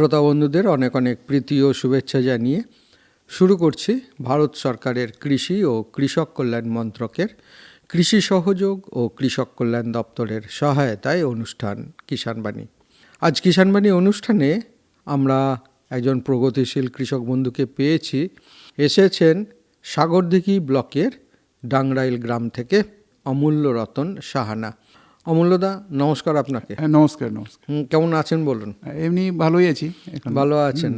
শ্রোতা বন্ধুদের অনেক অনেক প্রীতি ও শুভেচ্ছা জানিয়ে শুরু করছি ভারত সরকারের কৃষি ও কৃষক কল্যাণ মন্ত্রকের কৃষি সহযোগ ও কৃষক কল্যাণ দপ্তরের সহায়তায় অনুষ্ঠান কিষাণবাণী আজ কিষাণবাণী অনুষ্ঠানে আমরা একজন প্রগতিশীল কৃষক বন্ধুকে পেয়েছি। এসেছেন সাগরদিঘি ব্লকের ডাংরাইল গ্রাম থেকে অমূল্য রতন সাহানা। অমূল্যদা নমস্কার আপনাকে। হ্যাঁ নমস্কার নমস্কার। কেমন আছেন বলুন? এমনি ভালোই আছি ভালো আছেন।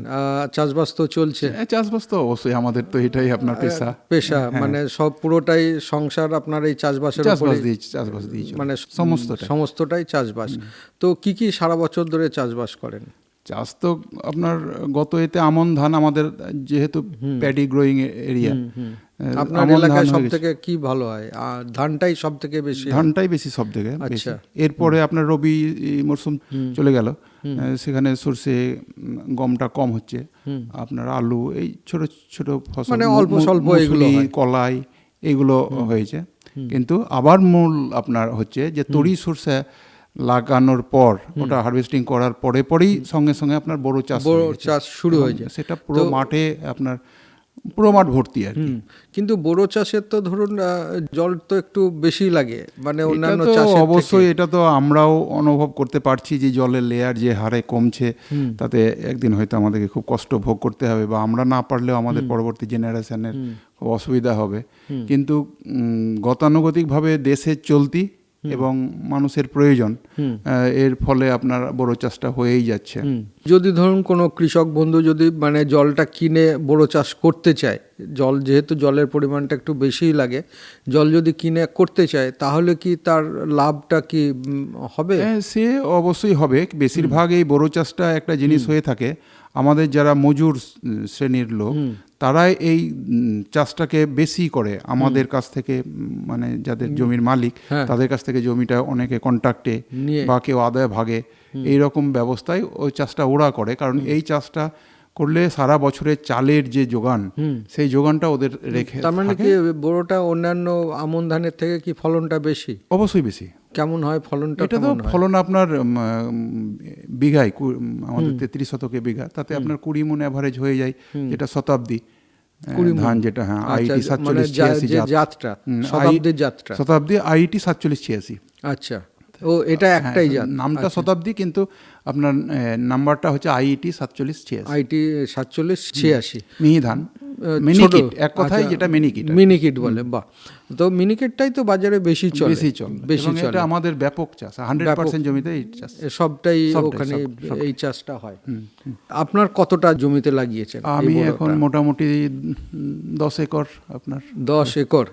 চাষবাস তো চলছে। হ্যাঁ, চাষবাস তো অবশ্যই আমাদের তো এটাই আপনার পেশা। পেশা মানে সব পুরোটাই সংসার আপনার এই চাষবাসের চাষবাস দিয়েছি দিয়ে চাষবাস দিয়ে মানে সমস্ত সমস্তটাই চাষবাস। তো কি কি সারা বছর ধরে চাষবাস করেন? চাষ তো আপনার গত এতে আমন ধান আমাদের যেহেতু প্যাডি গ্রোয়িং এরিয়া আপনার এলাকায় সব থেকে কি ভালো হয়? আর ধানটাই সব থেকে বেশি? ধানটাই বেশি সব থেকে আচ্ছা। এরপরে আপনার রবি মরশুম চলে গেল। সেখানে সর্ষে গমটা কম হচ্ছে। আপনার আলু এই ছোট ছোট ফসল মানে অল্প স্বল্প এগুলো কলাই এগুলো হয়েছে। কিন্তু আবার মূল আপনার হচ্ছে যে তরি সর্ষে লাগানোর পর ওটা হারভেস্টিং করার পরে পরেই সঙ্গে সঙ্গে আপনার বড় চাষ বড় চাষ শুরু হয়ে যায়। সেটা পুরো মাঠে আপনার পুরো মাঠ ভর্তি আর কি। কিন্তু বোরো চাষের তো ধরুন জল তো একটু বেশি লাগে মানে অন্যান্য থেকে। অবশ্যই এটা তো আমরাও অনুভব করতে পারছি যে জলের লেয়ার যে হারে কমছে তাতে একদিন হয়তো আমাদেরকে খুব কষ্ট ভোগ করতে হবে বা আমরা না পারলেও আমাদের পরবর্তী জেনারেশনের খুব অসুবিধা হবে। কিন্তু গতানুগতিকভাবে দেশের চলতি এবং মানুষের প্রয়োজন এর ফলে আপনার বড় চাষটা হয়েই যাচ্ছে। যদি ধরুন কোনো কৃষক বন্ধু যদি মানে জলটা কিনে বড় চাষ করতে চায় জল যেহেতু জলের পরিমাণটা একটু বেশিই লাগে জল যদি কিনে করতে চায় তাহলে কি তার লাভটা কি হবে? হ্যাঁ সে অবশ্যই হবে। বেশিরভাগ এই বড় চাষটা একটা জিনিস হয়ে থাকে। আমাদের যারা মজুর শ্রেণির লোক তারাই এই চাষটাকে বেশি করে আমাদের কাছ থেকে মানে যাদের জমির মালিক হ্যাঁ। তাদের কাছ থেকে জমিটা অনেকে কন্ট্রাক্টে বা কেউ আদায় ভাগে এই রকম ব্যবস্থায় ওই চাষটা ওরা করে কারণ এই চাষটা করলে সারা বছরের চালের যে যোগান সেই যোগানটা ওদের রেখে তার মানে কি বড়টা অন্যান্য আমন ধানের থেকে কি ফলনটা বেশি? অবশ্যই বেশি। কেমন হয় ফলনটা এটা তো ফলন আপনার বিঘায় আমাদের তেত্রিশ শতকে বিঘা তাতে আপনার কুড়ি মন অ্যাভারেজ হয়ে যায় যেটা শতাব্দী। ধান যেটা হ্যাঁ আচ্ছা, আইটি মানে সাতচল্লিশ যা- ছিয়াশি যে জাত। জাতটা হুম, শতাব্দীর যাত্রা শতাব্দী আইটি সাতচল্লিশ ছিয়াশি। আচ্ছা। ও এটা একটাই হ্যাঁ, জাত। নামটা শতাব্দী কিন্তু আপনার নাম্বারটা হচ্ছে আইটি সাতচল্লিশ ছিয়াশি। আইটি সাতচল্লিশ ছিয়াশি। মিহি ধান মিনিকিট এক কথায় যেটা মিনিকিট মিনিকিট বলে বাহ। তো মিনিকিটটাই তো বাজারে বেশি চলে। বেশি চল। বেশি চলে। এটা আমাদের ব্যাপক চাষ হান্ড্রেড পার্সেন্ট জমিতে এই চাষ। সবটাই সবটাই, ওখানে এই চাষটা হয়। আপনার কতটা জমিতে লাগিয়েছেন আমি এখন মোটামুটি দশ একর আপনার। দশ একর।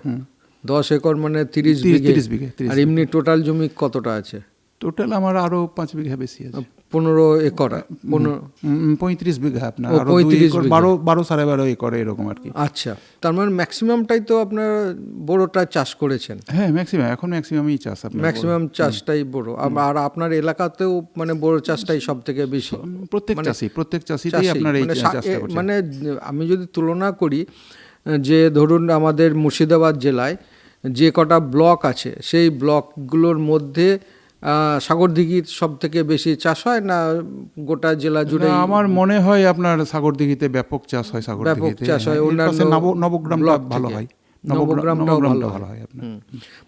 দশ একর মানে তিরিশ তিরিশ- বিঘে। আর এমনি টোটাল জমি কতটা আছে? টোটাল আমার আরও পাঁচ বিঘা বেশি আছে। পনেরো একর পনেরো। পঁয়ত্রিশ বিঘা আপনার ও, আরও দুই 35 একর, বিঘা। বারো বারো সাড়ে বারো একর এরকম আর কি। আচ্ছা তার মানে ম্যাক্সিমামটাই তো আপনার বড়টা চাষ করেছেন। হ্যাঁ ম্যাক্সিমাম এখন ম্যাক্সিমামই চাষ আপনার ম্যাক্সিমাম চাষটাই বড়। আর আপনার এলাকাতেও মানে বড় চাষটাই সব থেকে বেশি প্রত্যেক চাষি প্রত্যেক চাষিতেই চাষি, আপনার এই মানে চাষটা মানে আমি যদি তুলনা করি যে ধরুন আমাদের মুর্শিদাবাদ জেলায় যে কটা ব্লক আছে সেই ব্লকগুলোর মধ্যে সাগরদিঘির সব থেকে বেশি চাষ হয় না গোটা জেলা জুড়ে? আমার মনে হয় আপনার সাগরদিঘিতে ব্যাপক চাষ হয় ব্যাপক সাগরদিঘিতে চাষ হয় হ্যাঁ, অন্যান্য পাশে নব- নবগ্রামটা ব্লক ভালো হয় নবগ্রামটাও ভালো ভালো হয়। আপনার।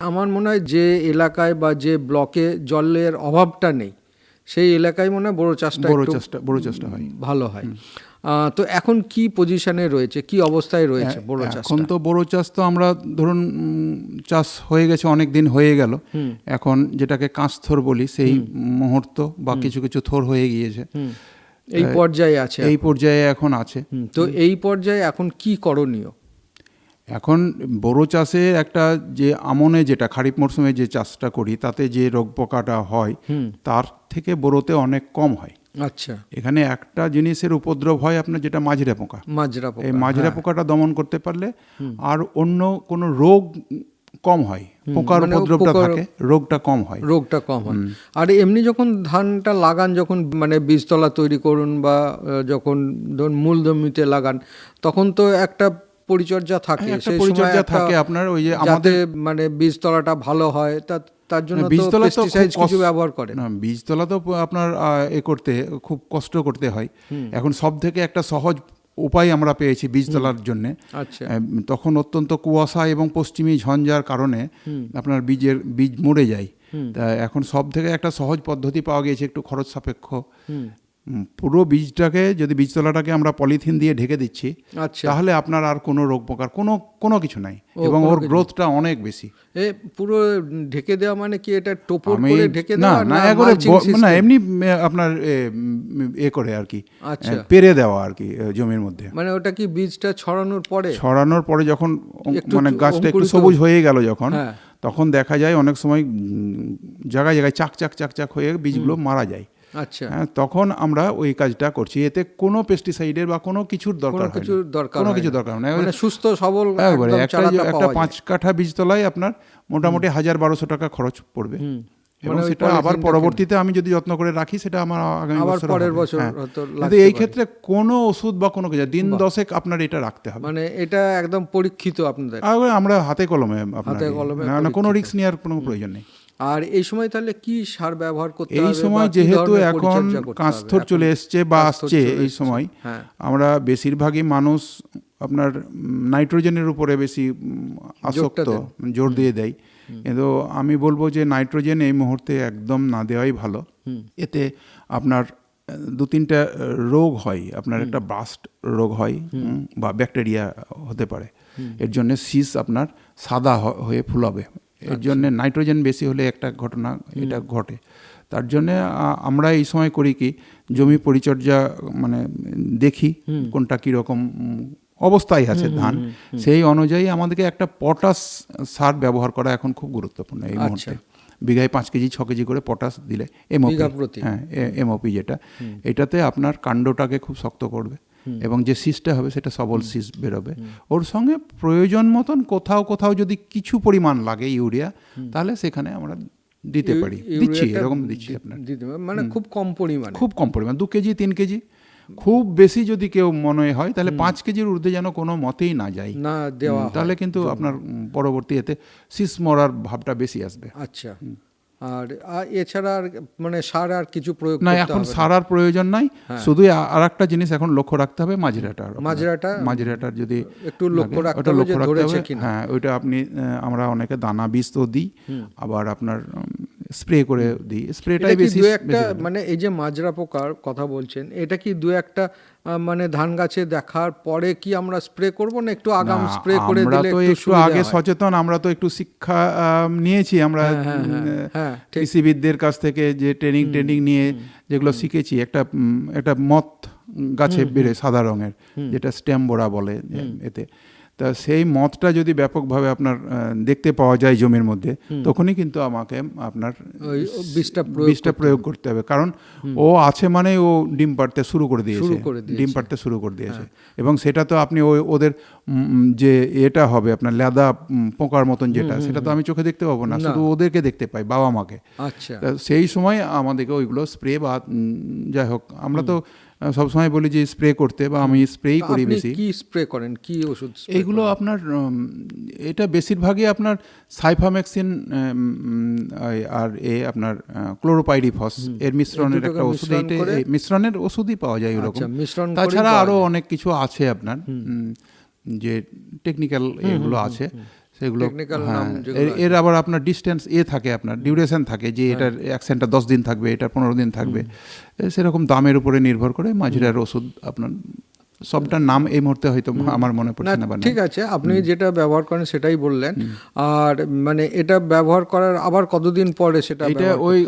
আমার মনে হয় যে এলাকায় বা যে ব্লকে জলের অভাবটা নেই সেই এলাকায় মনে হয় বড় চাষটা বড় চাষটা বড় চাষটা হয়। ভালো হয়। তো এখন কি পজিশনে রয়েছে? কি অবস্থায় রয়েছে বড় চাষ এখন তো বড় চাষ তো আমরা ধরুন চাষ হয়ে গেছে অনেক দিন হয়ে গেল। এখন যেটাকে কাঁচথোর বলি সেই মুহূর্ত বা কিছু কিছু থোর হয়ে গিয়েছে। এই পর্যায়ে আছে এই পর্যায়ে এখন আছে। তো এই পর্যায়ে এখন কি করণীয়? এখন বোরো চাষে একটা যে আমনে যেটা খারিফ মরশুমে যে চাষটা করি তাতে যে রোগ পোকাটা হয় তার থেকে বোরোতে অনেক কম হয়। আচ্ছা। এখানে একটা জিনিসের উপদ্রব হয় আপনার যেটা মাজরা পোকা। মাজরা পোকা এই মাজরা পোকাটা দমন করতে পারলে আর অন্য কোনো রোগ কম হয়। পোকার মানে উপদ্রবটা থাকে রোগটা কম হয়। রোগটা কম হয়। আর এমনি যখন ধানটা লাগান যখন মানে বীজতলা তৈরি করুন বা যখন ধরুন মূল জমিতে লাগান তখন তো একটা পরিচর্যা থাকে। হ্যাঁ, সেই পরিচর্যা থাকে আপনার ওই যে আমাদের মানে বীজতলাটা ভালো হয় তা তার জন্য বীজতলা তো কিছু ব্যবহার করে। না বীজতলা তো আপনার এ করতে খুব কষ্ট করতে হয়। এখন সব থেকে একটা সহজ উপায় আমরা পেয়েছি বীজতলার জন্য। আচ্ছা। তখন অত্যন্ত কুয়াশা এবং পশ্চিমী ঝঞ্ঝার কারণে আপনার বীজের বীজ মরে যায়। তা এখন সব থেকে একটা সহজ পদ্ধতি পাওয়া গিয়েছে একটু খরচ সাপেক্ষ। পুরো বীজটাকে যদি বীজতলাটাকে আমরা পলিথিন দিয়ে ঢেকে দিচ্ছি আচ্ছা। তাহলে আপনার আর কোনো রোগ পোকার কোনো কোনো কিছু নাই। এবং ওর গ্রোথটা অনেক বেশি। এ পুরো ঢেকে দেওয়া মানে কি এটা টোপর করে ঢেকে দেওয়া না একবারে না এমনি আপনার এ, করে আর কি। আচ্ছা। পেরে দেওয়া আর কি জমির মধ্যে। মানে ওটা কি বীজটা ছড়ানোর পরে? ছড়ানোর পরে যখন মানে গাছটা একটু সবুজ হয়ে গেল যখন হ্যাঁ। তখন দেখা যায় অনেক সময় জায়গায় জায়গায় চাক চাক চাক চাক হয়ে বীজগুলো মারা যায়। আচ্ছা। হ্যাঁ তখন আমরা ওই কাজটা করছি। এতে কোনো পেস্টিসাইডের বা কোনো কিছুর দরকার হয় না। দরকার কোনো কিছু দরকার হয় না মানে সুস্থ সবল একবারে একটা একটা পাঁচ কাঠা বীজতলায় আপনার মোটামুটি হাজার বারোশো টাকা খরচ পড়বে। এবং মানে সেটা আবার পরবর্তীতে আমি যদি যত্ন করে রাখি সেটা আমার আগামী বছর পরের বছর হ্যাঁ। কিন্তু এই ক্ষেত্রে কোনো ওষুধ বা কোনো কিছু দিন দশেক আপনার এটা রাখতে হবে। মানে এটা একদম পরীক্ষিত আপনাদের। আমরা হাতে কলমে আপনার কোনো রিস্ক নেওয়ার কোনো প্রয়োজন নেই। আর এই সময় তাহলে কি সার ব্যবহার করতে এই সময় যেহেতু এখন কাঁস্থর চলে এসছে বা আসছে এই সময় হ্যাঁ। আমরা বেশিরভাগই মানুষ আপনার নাইট্রোজেনের উপরে বেশি আসক্ত জোর দিয়ে দেয়। কিন্তু আমি বলব যে নাইট্রোজেন এই মুহূর্তে একদম না দেওয়াই ভালো। এতে আপনার দু তিনটা রোগ হয়। আপনার একটা ব্রাস্ট রোগ হয় বা ব্যাকটেরিয়া হতে পারে। এর জন্য শীষ আপনার সাদা হয়ে ফুলাবে। এর জন্য নাইট্রোজেন বেশি হলে একটা ঘটনা এটা ঘটে। তার জন্য আমরা এই সময় করি কি জমি পরিচর্যা মানে দেখি কোনটা কীরকম অবস্থায় আছে ধান। সেই অনুযায়ী আমাদেরকে একটা পটাশ সার ব্যবহার করা এখন খুব গুরুত্বপূর্ণ এই মুহূর্তে। বিঘায় পাঁচ কেজি ছ কেজি করে পটাশ দিলে এমওপি হ্যাঁ এমওপি যেটা। এটাতে আপনার কাণ্ডটাকে খুব শক্ত করবে। এবং যে শীষটা হবে সেটা সবল শীষ বেরোবে। ওর সঙ্গে প্রয়োজন মতন কোথাও কোথাও যদি কিছু পরিমাণ লাগে ইউরিয়া তাহলে সেখানে আমরা দিতে পারি। দিচ্ছি এরকম দিচ্ছি আপনার। মানে খুব কম পরিমাণে। খুব কম পরিমাণ দু কেজি তিন কেজি। খুব বেশি যদি কেউ মনে হয় তাহলে পাঁচ কেজির ঊর্ধ্বে যেন কোনো মতেই না যায়। না দেওয়া তাহলে কিন্তু আপনার পরবর্তী এতে শীষ মরার ভাবটা বেশি আসবে। আচ্ছা। আর এছাড়া আর মানে সার আর কিছু প্রয়োগ না এখন সার আর প্রয়োজন নাই। শুধু আর একটা জিনিস এখন লক্ষ্য রাখতে হবে মাজরাটার। মাজরাটা মাজরাটার যদি একটু লক্ষ্য রাখতে হবে লক্ষ্য রাখতে হবে। হ্যাঁ ওইটা আপনি আমরা অনেকে দানা বীজ তো দিই আবার আপনার স্প্রে করে দিই। স্প্রেটাই বেশি একটা মানে এই যে মাজরা পোকার কথা বলছেন এটা কি দু একটা মানে ধান গাছে দেখার পরে কি আমরা স্প্রে করব না একটু আগাম স্প্রে করে দিলে তো একটু আগে সচেতন আমরা তো একটু শিক্ষা নিয়েছি। আমরা হ্যাঁ, হ্যাঁ, হ্যাঁ। কৃষিবিদদের কাছ থেকে যে ট্রেনিং ট্রেনিং নিয়ে যেগুলো শিখেছি একটা একটা মত গাছে বেড়ে সাদা রঙের যেটা স্টেম বোড়া বলে এতে। তা সেই মতটা যদি ব্যাপকভাবে আপনার দেখতে পাওয়া যায় জমির মধ্যে তখনই কিন্তু আমাকে আপনার বীজটা প্রয়োগ করতে হবে। কারণ ও আছে মানে ও ডিম পাড়তে শুরু করে দিয়েছে। হ্যাঁ। ডিম পাড়তে শুরু করে দিয়েছে। এবং সেটা তো আপনি ওই ওদের যে এটা হবে আপনার লেদা পোকার মতন যেটা সেটা তো আমি চোখে দেখতে পাবো না শুধু ওদেরকে দেখতে পাই বাবা মাকে আচ্ছা সেই সময় আমাদেরকে ওইগুলো স্প্রে বা যাই হোক আমরা তো সবসময় বলি যে স্প্রে করতে বা আমি স্প্রেই করি বেশি। কি স্প্রে করেন? কি ওষুধ এগুলো আপনার এটা বেশিরভাগই আপনার সাইফামেক্সিন আর এ আপনার ক্লোরোপাইরিফস এর মিশ্রণের একটা ওষুধ এইটা- মিশ্রণের ওষুধই পাওয়া যায় ওরকম। আচ্ছা, তাছাড়া পাওয়া আরও অনেক কিছু আছে আপনার যে টেকনিক্যাল এগুলো আছে। সেগুলো হ্যাঁ, এর- আবার আপনার ডিস্টেন্স এ থাকে আপনার ডিউরেশন থাকে যে হ্যাঁ। এটার অ্যাকসেন্টটা দশ দিন থাকবে এটার পনেরো দিন থাকবে। সেরকম দামের উপরে নির্ভর করে মাঝিরার ওষুধ আপনার সবটার নাম এই মুহূর্তে হয়তো আমার মনে পড়ছে না ঠিক আছে আপনি যেটা ব্যবহার করেন সেটাই বললেন। আর মানে এটা ব্যবহার করার আবার কতদিন পরে সেটা এটা ওই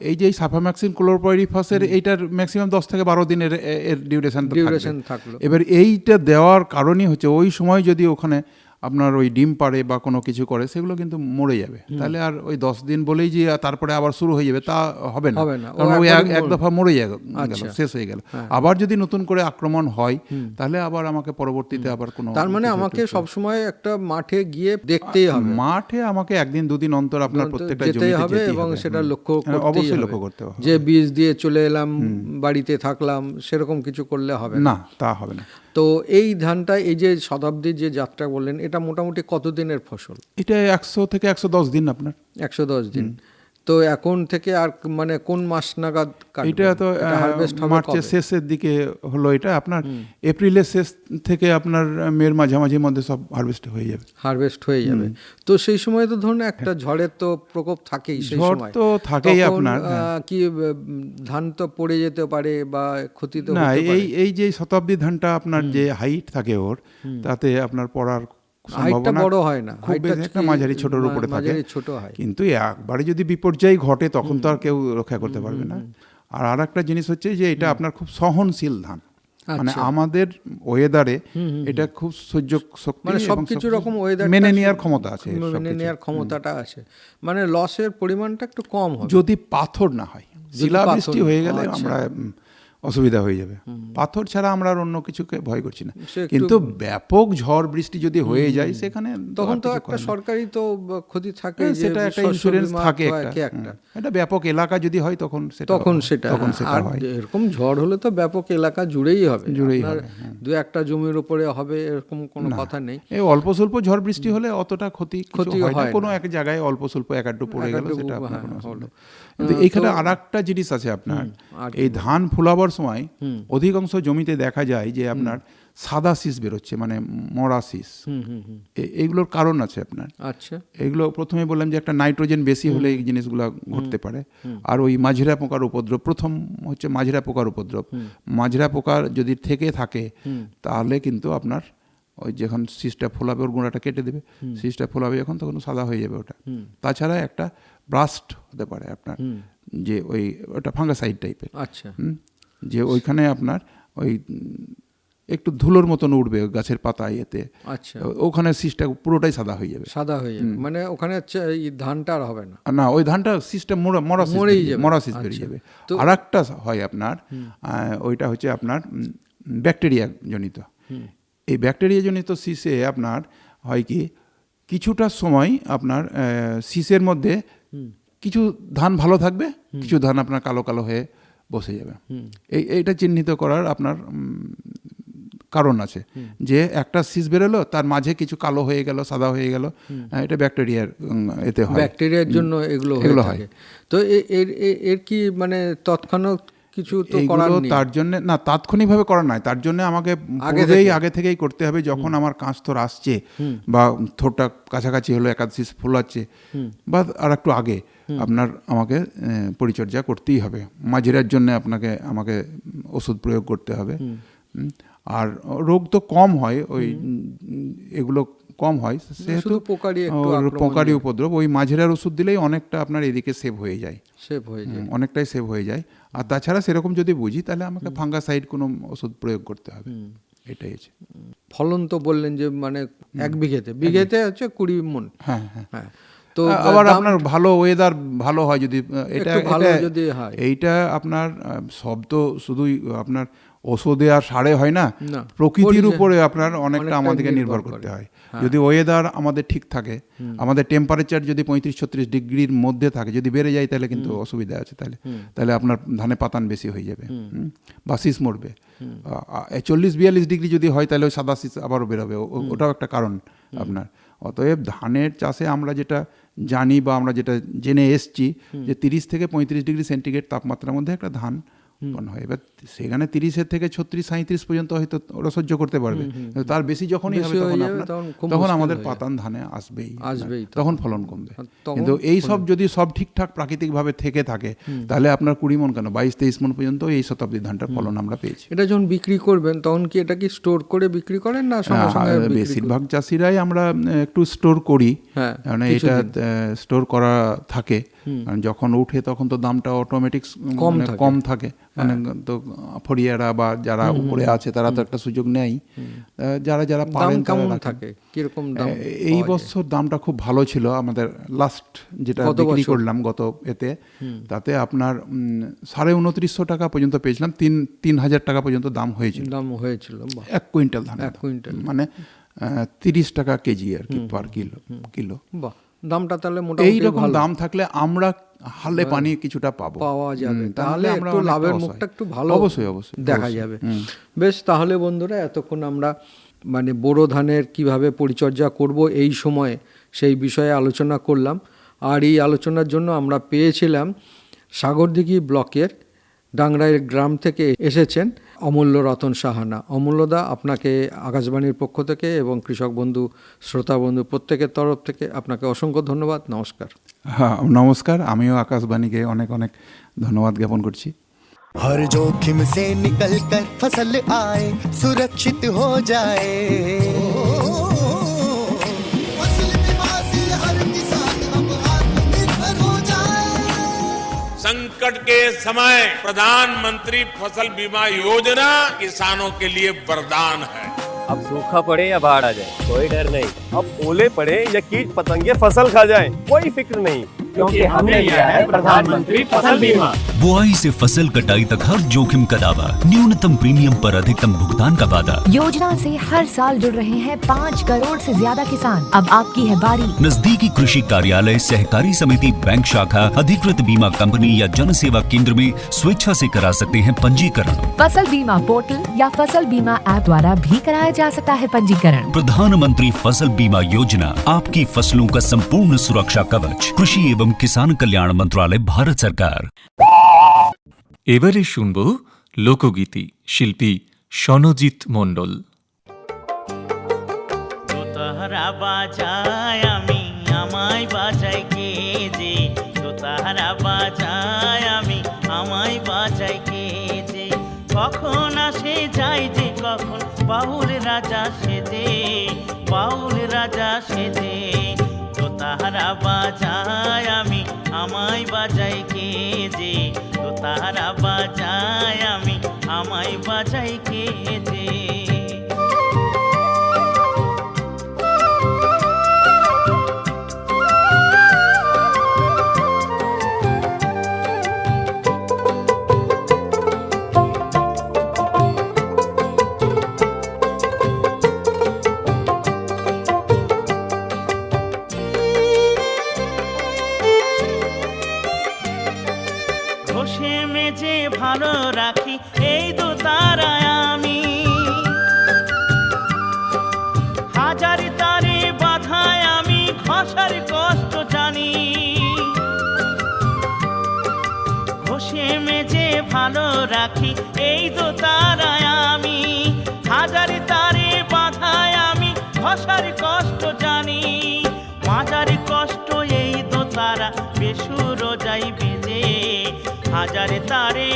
এই যে সাফাম্যাক্সিন ক্লোরোপাইরিফাসের এইটার ম্যাক্সিমাম দশ থেকে বারো দিনের এর ডিউরেশন ডিউরেশন থাকল। এবার এইটা দেওয়ার কারণই হচ্ছে ওই সময় যদি ওখানে আপনার ওই ডিম পাড়ে বা কোনো কিছু করে সেগুলো কিন্তু মরে যাবে। তাহলে আর ওই দশ দিন বলেই যে তারপরে আবার শুরু হয়ে যাবে তা হবে না। কারণ ওই এক- দফা মরে গেল আচ্ছা। শেষ হয়ে গেল। আবার যদি নতুন করে আক্রমণ হয় তাহলে আবার আমাকে পরবর্তীতে আবার কোনো তার মানে আমাকে সবসময় একটা মাঠে গিয়ে দেখতেই হবে। মাঠে আমাকে একদিন দুদিন অন্তর আপনার প্রত্যেকটা যেতেই হবে এবং সেটা লক্ষ্য হ্যাঁ, অবশ্যই লক্ষ্য করতে হবে। যে বীজ দিয়ে চলে এলাম বাড়িতে থাকলাম সেরকম কিছু করলে হবে না। না তা হবে না। তো এই ধানটা এই যে শতাব্দীর যে যাত্রা বললেন এটা মোটামুটি কতদিনের ফসল? এটা একশো থেকে একশো দশ দিন আপনার। একশো দশ দিন। তো এখন থেকে আর মানে কোন মাস নাগাদ এটা তো হারভেস্ট মার্চের শেষের দিকে হলো এটা। আপনার এপ্রিলের শেষ থেকে আপনার মের মাঝামাঝির মধ্যে সব হারভেস্ট হয়ে যাবে। হারভেস্ট হয়ে যাবে। তো সেই সময় তো ধরুন একটা ঝড়ের তো প্রকোপ থাকেই সেই ঝড় সময়। তো থাকেই আপনার, হ্যাঁ। কি ধান তো পড়ে যেতে পারে বা ক্ষতি তো না এই এই যে শতাব্দী ধানটা আপনার যে হাইট থাকে ওর তাতে আপনার পড়ার হাইটটা বড় হয় না খুব বেশি একটা মাঝারি ছোটর উপরে থাকে। ছোট হয়। কিন্তু একবারে যদি বিপর্যয় ঘটে তখন তো আর কেউ রক্ষা করতে পারবে না। আর আর একটা জিনিস হচ্ছে যে এটা আপনার খুব সহনশীল ধান। মানে আচ্ছা। আমাদের ওয়েদারে এটা খুব সহ্য মানে সবকিছু রকম ওয়েদার মেনে নেওয়ার ক্ষমতা আছে মেনে নেওয়ার ক্ষমতাটা আছে মানে লসের পরিমাণটা একটু কম হবে। যদি পাথর না হয় শিলাবৃষ্টি হয়ে। গেলে আচ্ছা। আমরা অসুবিধা হয়ে যাবে। পাথর ছাড়া আমরা আর অন্য কিছুকে ভয় করছি না। কিন্তু ব্যাপক ঝড় বৃষ্টি যদি হয়ে যায় সেখানে তখন তো একটা সরকারি তো ক্ষতি থাকে হ্যাঁ, সেটা একটা ইন্স্যুরেন্স থাকে একটা। এটা ব্যাপক এলাকা যদি হয় তখন সেটা তখন সেটা। তখন সেটা হয়। এরকম ঝড় হলে তো ব্যাপক এলাকা জুড়েই হবে। জুড়েই হবে, হ্যাঁ। দু একটা জমির উপরে হবে এরকম কোনো কথা নেই। এই অল্প স্বল্প ঝড় বৃষ্টি হলে অতটা ক্ষতি ক্ষতি হয় না। কোনো এক জায়গায় অল্প স্বল্প এক আধটু পড়ে গেল সেটা আপনার হ্যাঁ, কোনো হলো। কিন্তু এইখানে আর একটা জিনিস আছে আপনার। এই ধান ফুলাবার সময় অধিকাংশ জমিতে দেখা যায় যে আপনার সাদা শীষ বেরোচ্ছে মানে মরা শীষ। এইগুলোর কারণ আছে আপনার। আচ্ছা। এগুলো প্রথমে বললাম যে একটা নাইট্রোজেন বেশি হলে এই জিনিসগুলো ঘটতে পারে। আর ওই মাঝিরা পোকার উপদ্রব প্রথম হচ্ছে মাঝিরা পোকার উপদ্রব। মাঝিরা পোকার যদি থেকে থাকে তাহলে কিন্তু আপনার ওই যখন শীষটা ফোলাবে ওর গুঁড়াটা কেটে দেবে। শীষটা ফোলাবে যখন তখন সাদা হয়ে যাবে ওটা। তাছাড়া একটা ব্রাস্ট হতে পারে আপনার যে ওই ওটা ফাঙ্গাসাইড টাইপের আচ্ছা। যে ওইখানে আপনার ওই একটু ধুলোর মতন উঠবে গাছের পাতা ইয়েতে। আচ্ছা। ওখানে শীষটা পুরোটাই সাদা হয়ে যাবে। সাদা হয়ে যাবে। মানে ওখানে ধানটা আর হবে না। না ওই ধানটা শীষটা মরা মরা মরেই যাবে। মরা শীষ বেরিয়ে আচ্ছা। যাবে। তো- আর একটা হয় আপনার ওইটা হচ্ছে আপনার ব্যাকটেরিয়া জনিত। এই ব্যাকটেরিয়া জনিত শীষে আপনার হয় কি কিছুটা সময় আপনার শীষের মধ্যে কিছু ধান ভালো থাকবে কিছু ধান আপনার কালো কালো হয়ে বসে যাবে। এই এইটা চিহ্নিত করার আপনার কারণ আছে যে একটা সিস বেরোলো তার মাঝে কিছু কালো হয়ে গেল সাদা হয়ে গেল আহ, এটা ব্যাকটেরিয়ার এতে হয়। ব্যাকটেরিয়ার জন্য এগুলো হয়ে এগুলো হয়। তো এর- এর কি মানে তৎক্ষণাৎ কিছু তো করার নেই। তার জন্য না তাৎক্ষণিকভাবে করা নয় তার জন্য আমাকে আগে পূর্বেই আগে থেকেই করতে হবে যখন আমার কাঁচ থর আসছে বা থোরটা কাছাকাছি হলো একাদশী ফুলাচ্ছে বা আর একটু আগে আপনার আমাকে পরিচর্যা করতেই হবে। মাঝিরার জন্য আপনাকে আমাকে ওষুধ প্রয়োগ করতে হবে। আর রোগ তো কম হয় ওই এগুলো কম হয় সেহেতু পোকারি উপদ্রব ওই মাঝিরার ওষুধ দিলেই অনেকটা আপনার এদিকে সেভ হয়ে যায়। সেভ হয়ে যায়। অনেকটাই সেভ হয়ে যায়। আর তাছাড়া সেরকম যদি বুঝি তাহলে আমাকে ফাঙ্গাসাইড কোনো ওষুধ প্রয়োগ করতে হবে। এটাই আছে ফলন তো বললেন যে মানে এক বিঘেতে। বিঘেতে হচ্ছে কুড়ি মন। হ্যাঁ হ্যাঁ। হ্যাঁ। তো আবার আপনার ভালো ওয়েদার ভালো হয় যদি এটা ভালো যদি হয়। এইটা আপনার সব তো শুধুই আপনার ওষুধে আর সারে হয় না। প্রকৃতির উপরে আপনার অনেকটা আমাদেরকে নির্ভর নির্ভর করে। করতে হয়। যদি ওয়েদার আমাদের ঠিক থাকে আমাদের টেম্পারেচার যদি পঁয়ত্রিশ ছত্রিশ ডিগ্রির মধ্যে থাকে যদি বেড়ে যায় তাহলে কিন্তু অসুবিধা আছে তাহলে। তাহলে আপনার ধানে পাতান বেশি হয়ে যাবে। হুম, বা শীষ মরবে। চল্লিশ বিয়াল্লিশ ডিগ্রি যদি হয় তাহলে ওই সাদা শীষ আবারও বেরোবে। ওটাও একটা কারণ আপনার। অতএব ধানের চাষে আমরা যেটা জানি বা আমরা যেটা জেনে এসছি যে তিরিশ থেকে পঁয়ত্রিশ ডিগ্রি সেন্টিগ্রেড তাপমাত্রার মধ্যে একটা ধান উৎপন্ন হয়। এবার সেখানে তিরিশের থেকে ছত্রিশ সাঁত্রিশ পর্যন্ত হয়তো ওরা সহ্য করতে পারবে। তার বেশি যখনই হবে তখন আমাদের পাতান ধানে আসবেই। আসবেই তখন ফলন কমবে। কিন্তু এই সব যদি সব ঠিকঠাক প্রাকৃতিকভাবে থেকে থাকে তাহলে আপনার কুড়ি মন কেন? বাইশ তেইশ মন পর্যন্ত এই শতাব্দীর ধানটার ফলন আমরা পেয়েছি। এটা যখন বিক্রি করবেন তখন কি এটা কি স্টোর করে বিক্রি করেন না বেশিরভাগ চাষিরাই আমরা একটু স্টোর করি। হ্যাঁ, কারণ এটা স্টোর করা থাকে। কারণ যখন উঠে তখন তো দামটা অটোমেটিক কম মানে কম থাকে। মানে তো ফরিয়ারা বা যারা উপরে আছে তারা তো একটা সুযোগ নেই। যারা যারা পারেন কেমন থাকে? কীরকম এই বছর দামটা খুব ভালো ছিল। আমাদের লাস্ট যেটা বিক্রি করলাম গত এতে তাতে আপনার সাড়ে উনত্রিশশো টাকা পর্যন্ত পেয়েছিলাম। তিন তিন হাজার টাকা পর্যন্ত দাম হয়েছিল। দাম হয়েছিল এক কুইন্টাল ধান। এক কুইন্টাল। মানে তিরিশ টাকা কেজি আর কি পার কিলো কিলো। বাহ দামটা তাহলে মোটামুটি এইরকম দাম থাকলে আমরা হালে পানি কিছুটা পাবো। পাওয়া যাবে। তাহলে আমরা একটু লাভের মুখটা একটু ভালো অবশ্যই অবশ্যই দেখা যাবে। বেশ তাহলে বন্ধুরা এতক্ষণ আমরা মানে বোরো ধানের কীভাবে পরিচর্যা করব এই সময়ে সেই বিষয়ে আলোচনা করলাম। আর এই আলোচনার জন্য আমরা পেয়েছিলাম সাগরদিঘি ব্লকের ডাংরাইয়ের গ্রাম থেকে এসেছেন অমূল্য রতন সাহানা। অমূল্যদা আপনাকে আকাশবাণীর পক্ষ থেকে এবং কৃষক বন্ধু শ্রোতা বন্ধু প্রত্যেকের তরফ থেকে আপনাকে অসংখ্য ধন্যবাদ। নমস্কার। হ্যাঁ নমস্কার আমিও আকাশবাণীকে অনেক অনেক ধন্যবাদ জ্ঞাপন করছি हर जोखिम से निकल कर फसल आए सुरक्षित हो जाए फसल बीमा से हर किसान अब आत्मनिर्भर हो जाए संकट के समय प्रधानमंत्री फसल बीमा योजना किसानों के लिए वरदान है अब सूखा पड़े या बाढ़ आ जाए? कोई डर नहीं। अब ओले पड़े या कीट पतंगे फ़सल खा जाए कोई फ़िक्र नहीं। क्योंकि हमने लिया है प्रधानमंत्री फ़सल बीमा। बुआई से फ़सल कटाई तक हर जोखिम का दावा न्यूनतम प्रीमियम पर अधिकतम भुगतान का वादा। योजना से हर साल जुड़ रहे हैं पाँच करोड़ से ज़्यादा किसान। अब आपकी है बारी। नजदीकी कृषि कार्यालय सहकारी समिति बैंक शाखा अधिकृत बीमा कंपनी या जन सेवा केंद्र में स्वेच्छा से करा सकते हैं पंजीकरण। फ़सल बीमा पोर्टल या फ़सल बीमा ऐप द्वारा भी कराया जा सकता है पंजीकरण प्रधानमंत्री फसल बीमा योजना आपकी फसलों का संपूर्ण सुरक्षा कवच कृषि एवं किसान कल्याण मंत्रालय भारत सरकार এবারে শুনব লোকগীতি শিল্পী সনজিৎ মণ্ডল দোতাহারা বাজায় আমি আমায় বাজাই কে যে দোতাহারা বাজায় আমি আমায় বাজাই কে যে কখন আসে যায় যে কখন? বাউল রাজা সেজে, বাউল রাজা সেজে দোতাহারা বাজায় আমি, আমায় বাজাই রাখি, এই তো তারায় আমি। হাজার তারে বাধায় আমি ভাষার কষ্ট জানি। মাজার কষ্ট, এই তো তারা, বেসুর যাই বেজে হাজার তারে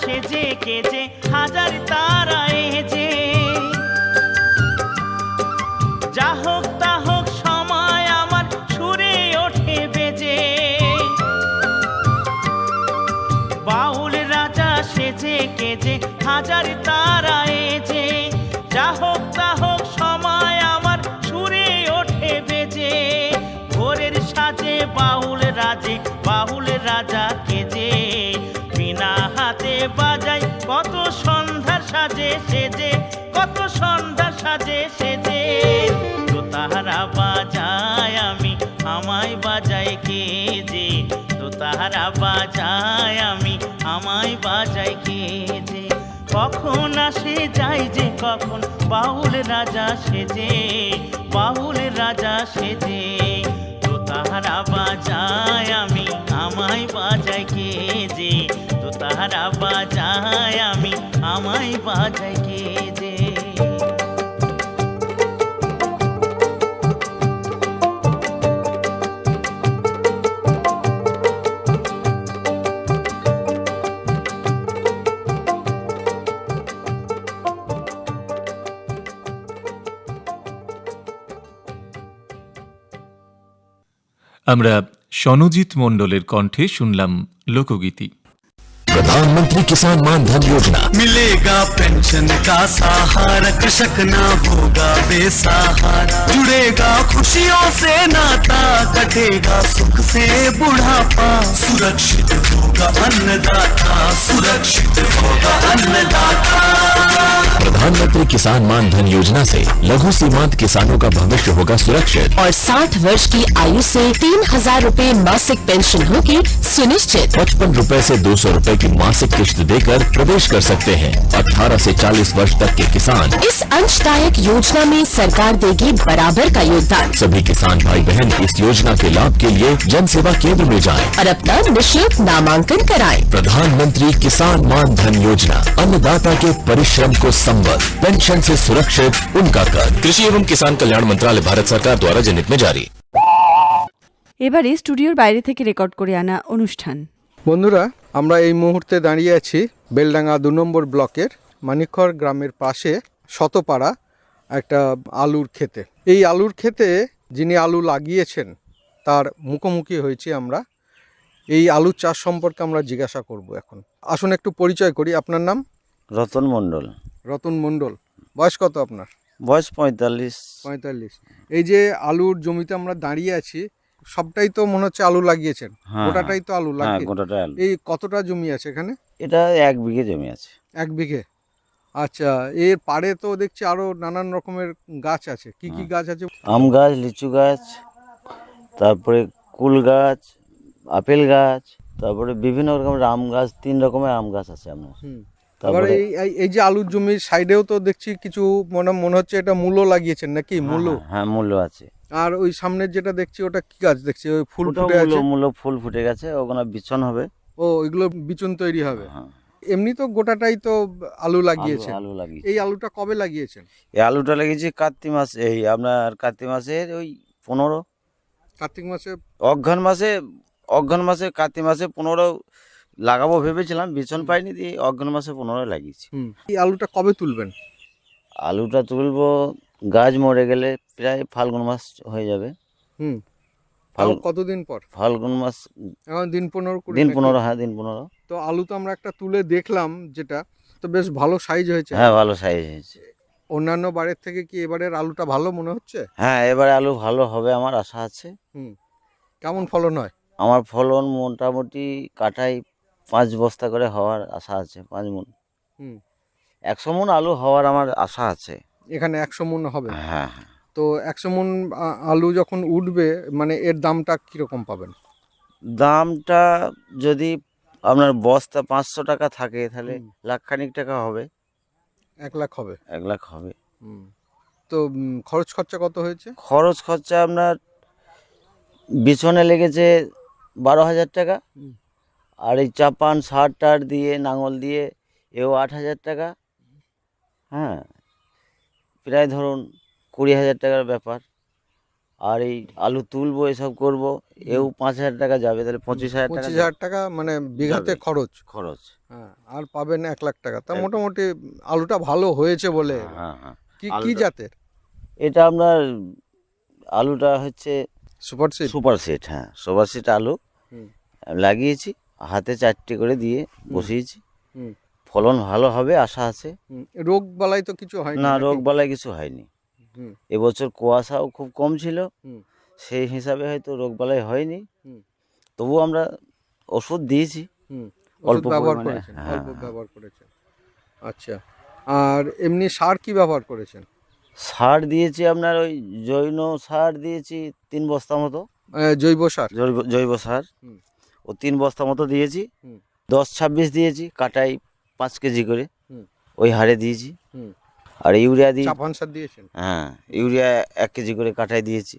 সেজে কেজে, হাজার তারা এজে। যা হোক তা হোক, সময় আমার সুরে ওঠে বেজে। বাউল রাজা সেজে কেজে, হাজার তারা এজে। যা হোক তা হোক, সময় আমার সুরে ওঠে বেজে। ভোরের সাজে বাউল রাজে, বাউল রাজা সাজে সেজে তো তাহারা বাজায় আমি, আমায় বাজাই কে যে তো তাহারা বাজায় আমি, আমায় বাজাই কে যে কখন আসে যাই যে, কখন বাউল রাজা সেজে, বাউল রাজা সেজে। তো তাহারা বাজায় আমি, আমায় বাজায় কে যে তো তাহারা বাজায় আমি, আমায় বাজায় কে আমরা সনজিৎ মণ্ডলের কণ্ঠে শুনলাম লোকগীতি प्रधानमंत्री किसान मान धन योजना मिलेगा पेंशन का सहारा कृषक ना होगा बेसहारा जुड़ेगा खुशियों से नाता कटेगा सुख से बुढ़ापा। सुरक्षित होगा अन्नदाता। सुरक्षित होगा अन्नदाता। प्रधानमंत्री किसान मान धन योजना से लघु सीमांत किसानों का भविष्य होगा सुरक्षित। और 60 वर्ष की आयु से तीन हज़ार रूपए मासिक पेंशन होगी सुनिश्चित। पचपन रूपए ऐसी दो सौ रूपए की मासिक किश्त देकर प्रवेश कर सकते हैं। 18 से 40 वर्ष तक के किसान। इस अंशदायक योजना में सरकार देगी बराबर का योगदान। सभी किसान भाई बहन इस योजना के लाभ के लिए जन सेवा केंद्र में जाएं। और अपना निशुल्क नामांकन कराएं। प्रधानमंत्री किसान मान धन योजना अन्नदाता के परिश्रम को संबल पेंशन से सुरक्षित उनका कर कृषि एवं किसान कल्याण मंत्रालय भारत सरकार द्वारा जनहित में जारी এবারে স্টুডিওর বাইরে থেকে রেকর্ড করে আনা অনুষ্ঠান বন্ধুরা আমরা এই মুহূর্তে দাঁড়িয়ে আছি বেলডাঙ্গা দু নম্বর ব্লকের মানিকখড় গ্রামের পাশে শতপাড়া একটা আলুর ক্ষেতে এই আলুর ক্ষেতে যিনি আলু লাগিয়েছেন তার মুখোমুখি হয়েছি আমরা। এই আলুর চাষ সম্পর্কে আমরা জিজ্ঞাসা করব এখন। আসুন একটু পরিচয় করি আপনার নাম? রতন মন্ডল রতন মণ্ডল। বয়স কত আপনার? বয়স পঁয়তাল্লিশ। পঁয়তাল্লিশ। এই যে আলুর জমিতে আমরা দাঁড়িয়ে আছি সবটাই তো মনে হচ্ছে আলু লাগিয়েছেন। হ্যাঁ, গোটাটাই তো আলু হ্যাঁ লাগিয়ে আলু। এই কতটা জমি আছে এখানে? এটা এক বিঘে জমি আছে। এক বিঘে? আচ্ছা এর পাড়ে তো দেখছি আরও নানান রকমের গাছ আছে। কি কি গাছ আছে? আম গাছ লিচু গাছ তারপরে কুল গাছ আপেল গাছ তারপরে বিভিন্ন রকমের আম গাছ তিন রকমের আম গাছ আছে আপনার হুম। তারপরে এই এই- যে আলুর জমির সাইডেও তো দেখছি কিছু মনে মনে হচ্ছে এটা মূলো লাগিয়েছেন নাকি? মূলো হ্যাঁ, হ্যাঁ মূল্য আছে। আর ওই সামনের যেটা দেখছি ওটা কি গাছ দেখছি? ওই ফুল ফুটে আছে? মূল্য ফুল ফুটে গেছে ওখানে বিছন হবে। ও এগুলো বিচুন তৈরি হবে। হ্যাঁ, এমনি তো গোটাটাই তো আলু লাগিয়েছে আলু লাগিয়েছে। এই আলুটা কবে লাগিয়েছেন? এই আলুটা লাগিয়েছি কার্তিক মাস এই আপনার কার্তিক মাসের ওই পনেরো কার্তিক মাসে? অঘ্রান মাসে অঘ্রান মাসে কার্তিক মাসে পনেরো লাগাবো ভেবেছিলাম বিছন পাইনি দিয়ে অঘ্রান মাসে পনেরো লাগিয়েছি। এই আলুটা কবে তুলবেন? আলুটা তুলবো গাছ মরে গেলে প্রায় ফাল্গুন মাস হয়ে যাবে। হুম। ফাল তাও কতদিন পর? ফাল্গুন মাস এখন দিন পনেরো দিন পনেরো হ্যাঁ দিন পনেরো। তো আলু তো আমরা একটা তুলে দেখলাম যেটা তো বেশ ভালো সাইজ হয়েছে। হ্যাঁ ভালো সাইজ হয়েছে। অন্যান্য বারের থেকে কি এবারের আলুটা ভালো মনে হচ্ছে? হ্যাঁ এবারে আলু ভালো হবে আমার আশা আছে। হুম। কেমন ফলন হয়? আমার ফলন মোটামুটি কাটাই পাঁচ বস্তা করে হওয়ার আশা আছে পাঁচ মন। হুম। একশো মন আলু হওয়ার আমার আশা আছে। এখানে একশো মন হবে? হ্যাঁ হ্যাঁ। তো একশো মন আলু যখন উঠবে মানে এর দামটা কীরকম পাবেন? দামটা যদি আপনার বস্তা পাঁচশো টাকা থাকে তাহলে। লাখখানিক টাকা হবে। এক লাখ হবে। এক লাখ হবে। হুম। তো খরচ খরচা কত হয়েছে? খরচ খরচা আপনার বিছনে লেগেছে বারো হাজার টাকা আর এই চাপান সার টার দিয়ে নাঙল দিয়ে এও আট হাজার টাকা। হ্যাঁ প্রায় ধরুন কুড়ি হাজার টাকার ব্যাপার। আর এই আলু তুলবো এসব করব এও পাঁচ হাজার টাকা যাবে তাহলে পঁচিশ হাজার টাকা পঁচিশ হাজার টাকা মানে বিঘাতে খরচ। খরচ। হ্যাঁ আর পাবেন এক লাখ টাকা। তা মোটামুটি আলুটা ভালো হয়েছে বলে হ্যাঁ হ্যাঁ কি কি জাতের? এটা আপনার আলুটা হচ্ছে সুপার সিড? সুপার সেট হ্যাঁ সুপার সেট আলু। লাগিয়েছি হাতে চারটে করে দিয়ে বসিয়েছি। ফলন ভালো হবে আশা আছে। রোগ বালাই তো কিছু হয় না রোগ বালাই কিছু হয়নি। এবছর কুয়াশাও খুব কম ছিল। সেই হিসাবে হয়তো রোগ বালাই হয়নি। তবু আমরা ওষুধ দিয়েছি। হুম। অল্প ব্যবহার করেছেন হ্যাঁ, অল্প। ব্যবহার করেছেন। আচ্ছা আর এমনি সার কি ব্যবহার করেছেন? সার দিয়েছি আপনার ওই জৈন সার দিয়েছি তিন বস্তা মতো। জৈব সার? জৈব সার। ও তিন বস্তা মতো দিয়েছি। দশ ছাব্বিশ দিয়েছি কাটাই পাঁচ কেজি করে। ওই হারে দিয়েছি। আর ইউরিয়া চাপান সার দিয়েছেন? হ্যাঁ ইউরিয়া এক কেজি করে কাটায় দিয়েছি।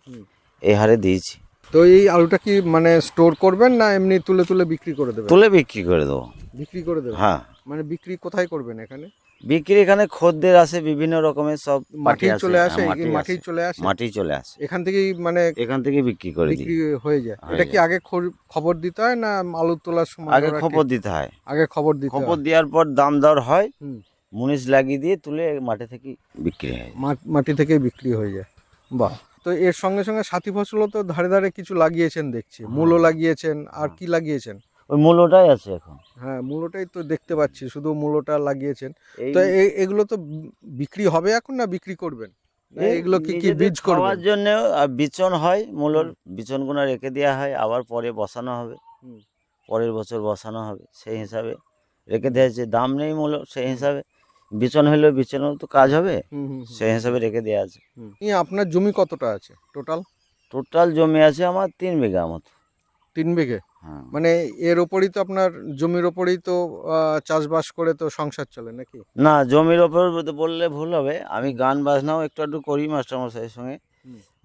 এই হারে দিয়েছি। তো এই আলুটা কি মানে স্টোর করবেন না এমনি তুলে তুলে বিক্রি করে দেবেন? তুলে বিক্রি করে দেবো। বিক্রি করে দেবেন? হ্যাঁ। মানে বিক্রি কোথায় করবেন এখানে? বিক্রি এখানে খদ্দের আসে বিভিন্ন রকমের সব আসে চলে আসে হ্যাঁ, আসে। চলে আসে? মাঠেই চলে আসে। এখান থেকেই মানে এখান থেকে বিক্রি করে বিক্রি হয়ে যায়। এটা কি আগে খবর দিতে হয় না আলু তোলার সময় আগে খবর দিতে হয়। আগে খবর দিতে খবর দেওয়ার পর দাম দর হয়। মুনিশ লাগিয়ে দিয়ে তুলে মাটি থেকে বিক্রি হয় মাটি থেকেই বিক্রি হয়ে যায়। বাহ। তো এর সঙ্গে সঙ্গে সাথী ফসলও তো ধারে ধারে কিছু লাগিয়েছেন দেখছি। মূলো লাগিয়েছেন আর কি লাগিয়েছেন? ওই মূল্যটাই আছে এখন। হ্যাঁ মূলোটাই তো দেখতে পাচ্ছি শুধু মূলোটা লাগিয়েছেন। তো এগুলো তো বিক্রি হবে এখন না বিক্রি করবেন? এগুলো কি কি বীজ করবেন? জন্য বিচন হয় মূলর বিচনগুলো রেখে দেওয়া হয় আবার পরে বসানো হবে। পরের বছর বসানো হবে সেই হিসাবে রেখে দেওয়া হয়েছে। দাম নেই মূল সেই হিসাবে। বিচন হলেও বিচনেও তো কাজ হবে। সেই হিসাবে রেখে দেওয়া আছে। আপনার জমি কতটা আছে টোটাল? টোটাল জমি আছে আমার তিন বিঘা মতো। তিন বিঘে? হ্যাঁ। মানে এর ওপরই তো আপনার জমির ওপরেই তো চাষবাস করে তো সংসার চলে নাকি? না জমির ওপর বললে ভুল হবে। আমি গান বাজনাও একটু একটু করি মাস্টারমশাইয়ের সঙ্গে।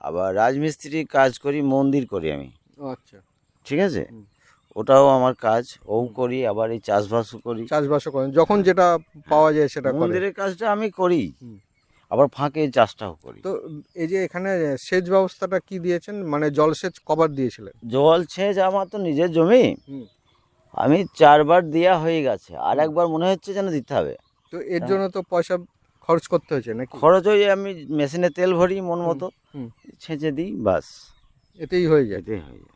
আবার রাজমিস্ত্রি কাজ করি মন্দির করি আমি। আচ্ছা। ঠিক আছে। ওটাও আমার কাজ ও করি আবার এই চাষবাসও করি। চাষবাসও করেন যখন যেটা পাওয়া যায় সেটা মন্দিরের কাজটা আমি করি আবার ফাঁকে চাষটাও করি। তো এই যে এখানে সেচ ব্যবস্থাটা কি দিয়েছেন? মানে জলসেচ কবার দিয়েছিলেন? জল সেচ আমার তো নিজের জমি। আমি চারবার দেওয়া হয়ে গেছে আর একবার মনে হচ্ছে যেন দিতে হবে। তো এর জন্য তো পয়সা খরচ করতে হয়েছে নাকি? খরচ ওই আমি মেশিনে তেল ভরি মন মতো ছেঁচে দিই বাস। এতেই হয়ে যায়। এতেই হয়ে যায়।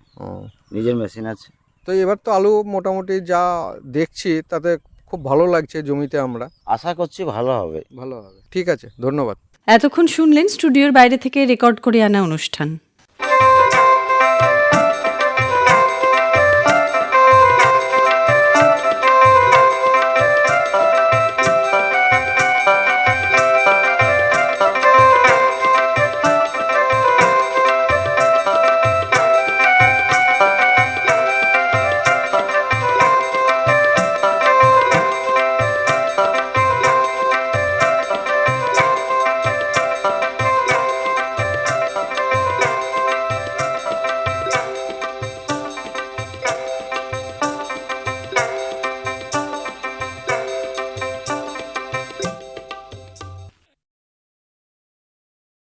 নিজের মেশিন আছে। তো এবার তো আলু মোটামুটি যা দেখছি তাতে খুব ভালো লাগছে জমিতে আমরা। আশা করছি ভালো হবে। ভালো হবে। ঠিক আছে ধন্যবাদ। এতক্ষণ শুনলেন স্টুডিওর বাইরে থেকে রেকর্ড করে আনা অনুষ্ঠান।